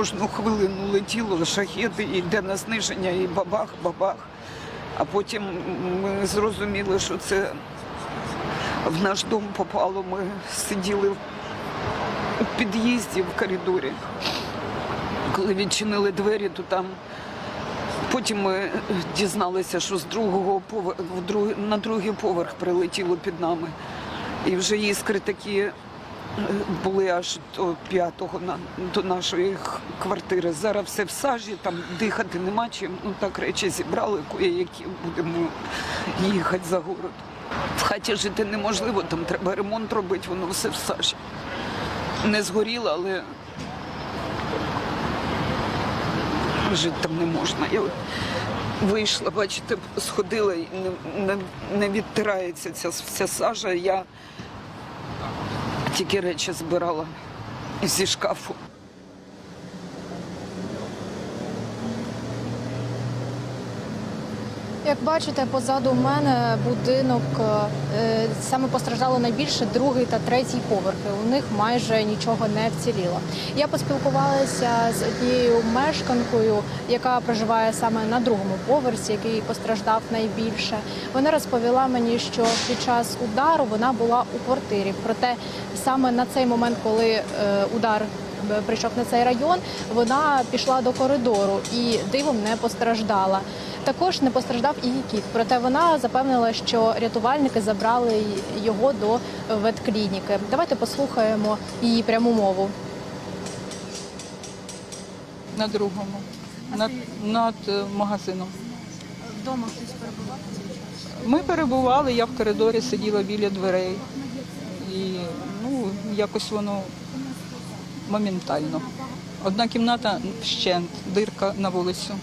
кожну хвилину летіло шахеди, і йде на зниження, і бабах, бабах. А потім ми зрозуміли, що це в наш дом попало. Ми сиділи в під'їзді в коридорі. Коли відчинили двері, то там потім ми дізналися, що з другого поверху на другий поверх прилетіло під нами. І вже іскри такі були аж до п'ятого на до нашої квартири. Зараз все в сажі, там дихати нема чим. Ну так речі зібрали, які будемо їхати за город. В хаті жити неможливо, там треба ремонт робити, воно все в сажі. Не згоріло, але жити там не можна. Я вийшла, бачите, сходила і не, не, не відтирається ця вся сажа. Я тільки речі збирала зі шкафу. Як бачите, позаду мене будинок е, саме постраждало найбільше другий та третій поверхи. У них майже нічого не вціліло. Я поспілкувалася з однією мешканкою, яка проживає саме на другому поверсі, який постраждав найбільше. Вона розповіла мені, що під час удару вона була у квартирі. Проте саме на цей момент, коли е, удар прийшов на цей район, вона пішла до коридору і дивом не постраждала. Також не постраждав і її кіт. Проте вона запевнила, що рятувальники забрали його до ветклініки. Давайте послухаємо її пряму мову. на другому, над, над е, магазином. Вдома хтось перебував? Ми перебували, я в коридорі сиділа біля дверей. І ну, якось воно моментально. Одна кімната вщент, дирка на вулицю.